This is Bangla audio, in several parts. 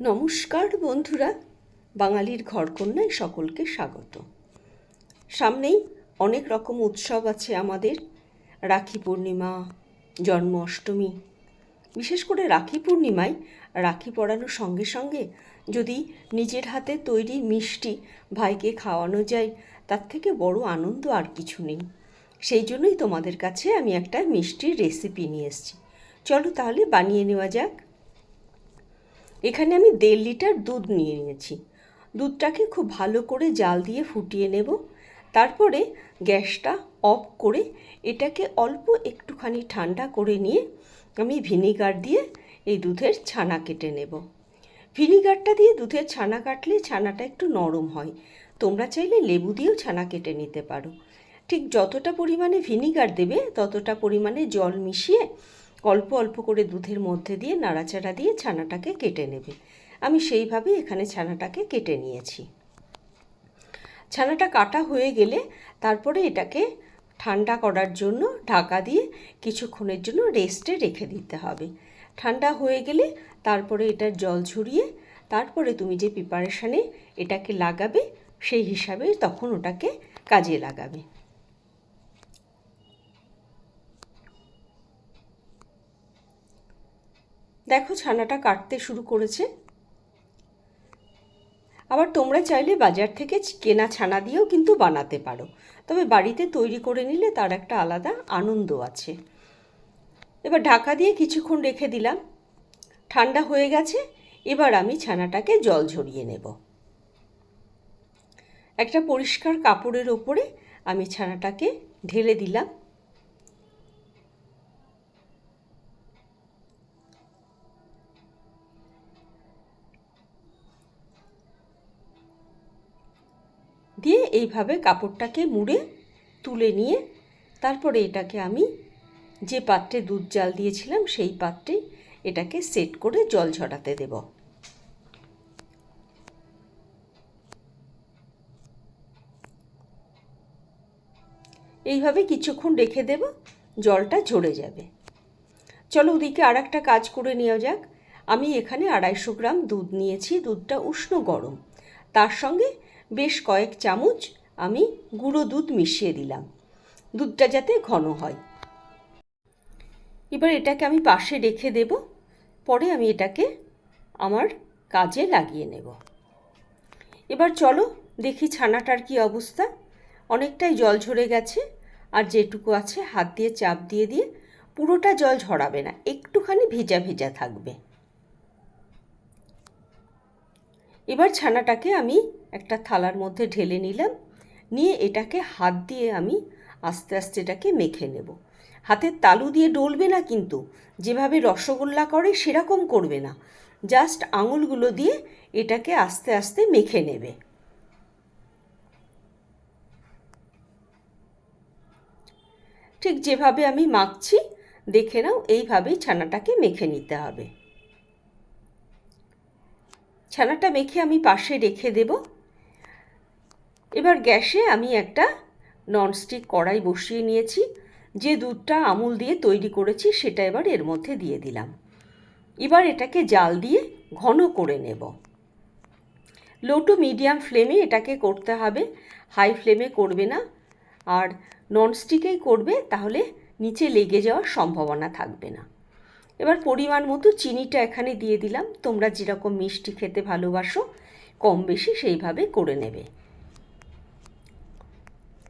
নমস্কার বন্ধুরা, বাঙালির ঘরকন্যায় সকলকে স্বাগত। সামনেই অনেক রকম উৎসব আছে আমাদের, রাখি পূর্ণিমা, জন্ম অষ্টমী। বিশেষ করে রাখি পূর্ণিমায় রাখি পরানোর সঙ্গে সঙ্গে যদি নিজের হাতে তৈরি মিষ্টি ভাইকে খাওয়ানো যায়, তার থেকে বড় আনন্দ আর কিছু নেই। সেই জন্যই তোমাদের কাছে আমি একটা মিষ্টির রেসিপি নিয়ে এসেছি। চলো তাহলে বানিয়ে নেওয়া যাক। এখানে আমি দেড় লিটার দুধ নিয়ে নিয়েছি। দুধটাকে খুব ভালো করে জাল দিয়ে ফুটিয়ে নেব। তারপরে গ্যাসটা অফ করে এটাকে অল্প একটুখানি ঠান্ডা করে নিয়ে আমি ভিনিগার দিয়ে এই দুধের ছানা কেটে নেব। ভিনিগারটা দিয়ে দুধের ছানা কাটলে ছানাটা একটু নরম হয়। তোমরা চাইলে লেবু দিয়েও ছানা কেটে নিতে পারো। ঠিক যতটা পরিমাণে ভিনিগার দেবে ততটা পরিমাণে জল মিশিয়ে অল্প অল্প করে দুধের মধ্যে দিয়ে নাড়াচাড়া দিয়ে ছানাটাকে কেটে নেবে। আমি সেইভাবে এখানে ছানাটাকে কেটে নিয়েছি। ছানাটা কাটা হয়ে গেলে তারপরে এটাকে ঠান্ডা করার জন্য ঢাকা দিয়ে কিছুক্ষণের জন্য রেস্টে রেখে দিতে হবে। ঠান্ডা হয়ে গেলে তারপরে এটার জল ঝরিয়ে তারপরে তুমি যে প্রিপারেশানে এটাকে লাগাবে, সেই হিসাবে তখন ওটাকে কাজে লাগাবে। দেখো ছানাটা কাটতে শুরু করেছে। আবার তোমরা চাইলে বাজার থেকে কেনা ছানা দিয়েও কিন্তু বানাতে পারো। তবে বাড়িতে তৈরি করে নিলে তার একটা আলাদা আনন্দ আছে। এবার ঢাকা দিয়ে কিছুক্ষণ রেখে দিলাম। ঠান্ডা হয়ে গেছে, এবার আমি ছানাটাকে জল ঝরিয়ে নেব। একটা পরিষ্কার কাপড়ের ওপরে আমি ছানাটাকে ঢেলে দিলাম। এইভাবে কাপড়টাকে মুড়ে তুলে নিয়ে তারপরে এটাকে আমি যে পাত্রে দুধ জাল দিয়েছিলাম সেই পাত্রে এটাকে সেট করে জল ঝরাতে দেব। এইভাবে কিছুক্ষণ রেখে দেব, জলটা ঝরে যাবে। চলো ওদিকে আর একটা কাজ করে নেওয়া যাক। আমি এখানে আড়াইশো গ্রাম দুধ নিয়েছি, দুধটা উষ্ণ গরম। তার সঙ্গে বেশ কয়েক চামচ আমি গুঁড়ো দুধ মিশিয়ে দিলাম। দুধটা যাতে ঘন হয়। এবার এটাকে আমি পাশে রেখে দেব। পরে আমি এটাকে আমার কাজে লাগিয়ে নেব। এবার চলো দেখি ছানাটার কি অবস্থা। অনেকটাই জল ঝরে গেছে আর যেটুকু আছে হাত দিয়ে চাপ দিয়ে দিয়ে পুরোটা জল ঝরাবে না, একটুখানি ভেজা ভেজা থাকবে। এবার ছানাটাকে আমি একটা থালার মধ্যে ঢেলে নিলাম। নিয়ে এটাকে হাত দিয়ে আমি আস্তে আস্তে এটাকে মেখে নেব। হাতের তালু দিয়ে ডলবে না কিন্তু, যেভাবে রসগোল্লা করে সেরকম করবে না। জাস্ট আঙুলগুলো দিয়ে এটাকে আস্তে আস্তে মেখে নেবে। ঠিক যেভাবে আমি মাখছি, দেখে নাও, এইভাবেই ছানাটাকে মেখে নিতে হবে। ছানাটা মেখে আমি পাশে রেখে দেব। এবার গ্যাসে আমি একটা ননস্টিক কড়াই বসিয়ে নিয়েছি। যে দুধটা আমুল দিয়ে তৈরি করেছি সেটা এবার এর মধ্যে দিয়ে দিলাম। এবার এটাকে জাল দিয়ে ঘন করে নেব। লো টু মিডিয়াম ফ্লেমে এটাকে করতে হবে। হাই ফ্লেমে করবে না। আর ননস্টিকেই করবে, তাহলে নিচে লেগে যাওয়ার সম্ভাবনা থাকবে না। এবার পরিমাণ মতো চিনিটা এখানে দিয়ে দিলাম। তোমরা যেরকম মিষ্টি খেতে ভালোবাসো, কম বেশি সেইভাবে করে নেবে।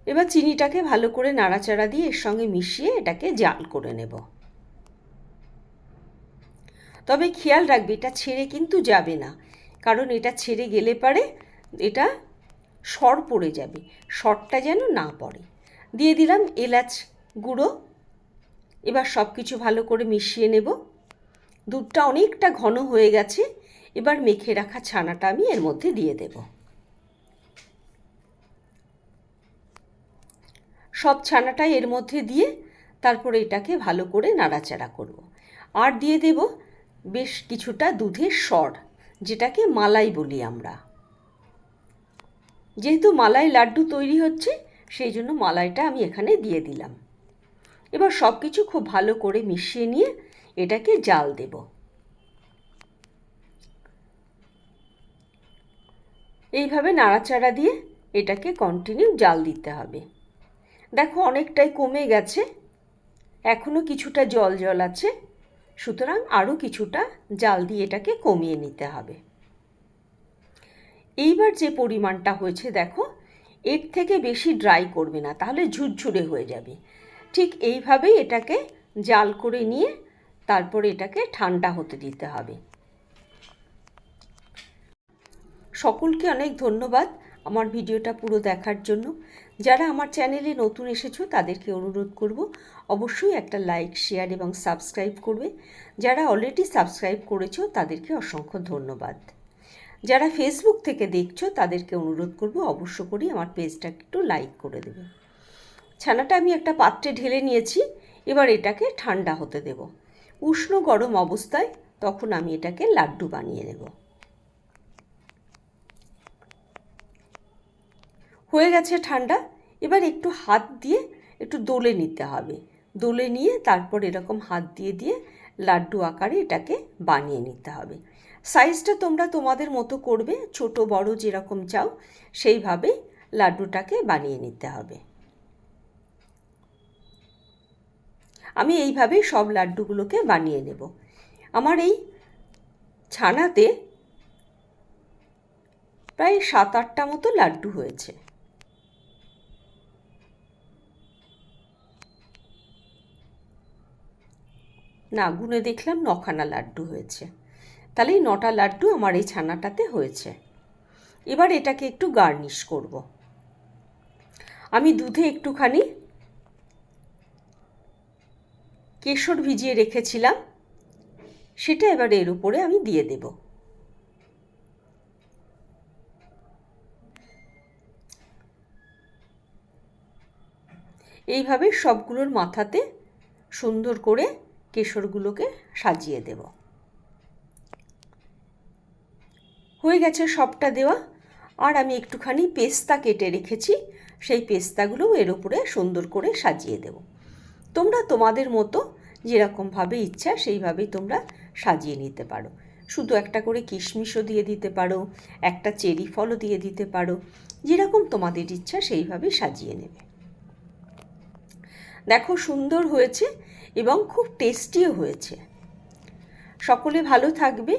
এবার চিনিটাকে ভালো করে নাড়াচাড়া দিয়ে এর সঙ্গে মিশিয়ে এটাকে জাল করে নেব। তবে খেয়াল রাখবে, এটা ছেড়ে কিন্তু যাবে না। কারণ এটা ছেড়ে গেলে পারে এটা সর পড়ে যাবে, সরটা যেন না পড়ে। দিয়ে দিলাম এলাচ গুঁড়ো। এবার সব কিছু ভালো করে মিশিয়ে নেব। দুধটা অনেকটা ঘন হয়ে গেছে, এবার মেখে রাখা ছানাটা আমি এর মধ্যে দিয়ে দেব। সব ছানাটাই এর মধ্যে দিয়ে তারপরে এটাকে ভালো করে নাড়াচাড়া করব। আর দিয়ে দেব বেশ কিছুটা দুধের সর, যেটাকে মালাই বলি আমরা। যেহেতু মালাই লাড্ডু তৈরি হচ্ছে, সেই জন্য মালাইটা আমি এখানে দিয়ে দিলাম। এবার সব কিছু খুব ভালো করে মিশিয়ে নিয়ে এটাকে জাল দেব। এইভাবে নাড়াচাড়া দিয়ে এটাকে কন্টিনিউ জাল দিতে হবে। দেখো অনেকটাই কমে গেছে এখনও কিছুটা জল জল আছে, সুতরাং আরও কিছুটা জাল দিয়ে এটাকে কমিয়ে নিতে হবে। এইবার যে পরিমাণটা হয়েছে দেখো, এর থেকে বেশি ড্রাই করবে না, তাহলে ঝুরঝুরে হয়ে যাবে। ঠিক এইভাবেই এটাকে জাল করে নিয়ে তারপরে এটাকে ঠান্ডা হতে দিতে হবে। সকলকে অনেক ধন্যবাদ আমার ভিডিওটা পুরো দেখার জন্য। যারা আমার চ্যানেলে নতুন এসেছ, তাদেরকে অনুরোধ করব অবশ্যই একটা লাইক, শেয়ার এবং সাবস্ক্রাইব করবে। যারা অলরেডি সাবস্ক্রাইব করেছ, তাদেরকে অসংখ্য ধন্যবাদ। যারা ফেসবুক থেকে দেখছ, তাদেরকে অনুরোধ করব অবশ্য করেই আমার পেজটা একটু লাইক করে দেবে। ছানাটা আমি একটা পাত্রে ঢেলে নিয়েছি, এবার এটাকে ঠান্ডা হতে দেব। উষ্ণ গরম অবস্থায় তখন আমি এটাকে লাড্ডু বানিয়ে নেব। হয়ে গেছে ঠান্ডা, এবার একটু হাত দিয়ে একটু দোলে নিতে হবে। দোলে নিয়ে তারপর এরকম হাত দিয়ে দিয়ে লাড্ডু আকারে এটাকে বানিয়ে নিতে হবে। সাইজটা তোমরা তোমাদের মতো করবে, ছোট বড় যেরকম চাও, সেইভাবে লাড্ডুটাকে বানিয়ে নিতে হবে। আমি এইভাবেই সব লাড্ডুগুলোকে বানিয়ে নেব। আমার এই ছানাতে প্রায় সাত আটটা মতো লাড্ডু হয়েছে। না, গুনে দেখলাম নখানা লাড্ডু হয়েছে। তাহলে এই নটা লাড্ডু আমার এই ছানাটাতে হয়েছে। এবার এটাকে একটু গার্নিশ করব। আমি দুধে একটুখানি কেশর ভিজিয়ে রেখেছিলাম, সেটা এবার এর উপরে আমি দিয়ে দেব। এইভাবে সবগুলোর মাথাতে সুন্দর করে কেশরগুলোকে সাজিয়ে দেব। হয়ে গেছে সবটা দেওয়া, আর আমি একটুখানি পেস্তা কেটে রেখেছি, সেই পেস্তাগুলোও এর উপরে সুন্দর করে সাজিয়ে দেব। তোমরা তোমাদের মতো যেরকমভাবে ইচ্ছা সেইভাবেই তোমরা সাজিয়ে নিতে পারো। শুধু একটা করে কিশমিশও দিয়ে দিতে পারো, একটা চেরি ফলও দিয়ে দিতে পারো, যেরকম তোমাদের ইচ্ছা সেইভাবে সাজিয়ে নেবে। দেখো সুন্দর হয়েছে এবং খুব টেস্টিও হয়েছে। সকলে ভালো থাকবে,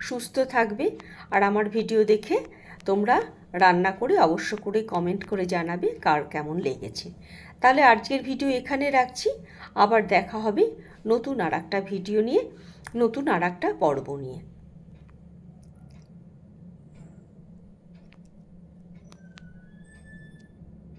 সুস্থ থাকবে, আর আমার ভিডিও দেখে তোমরা রান্না করে অবশ্য করে কমেন্ট করে জানাবে কার কেমন লেগেছে। তাহলে আজকের ভিডিও এখানে রাখছি। আবার দেখা হবে নতুন আর একটা ভিডিও নিয়ে, নতুন আর একটা পর্ব নিয়ে।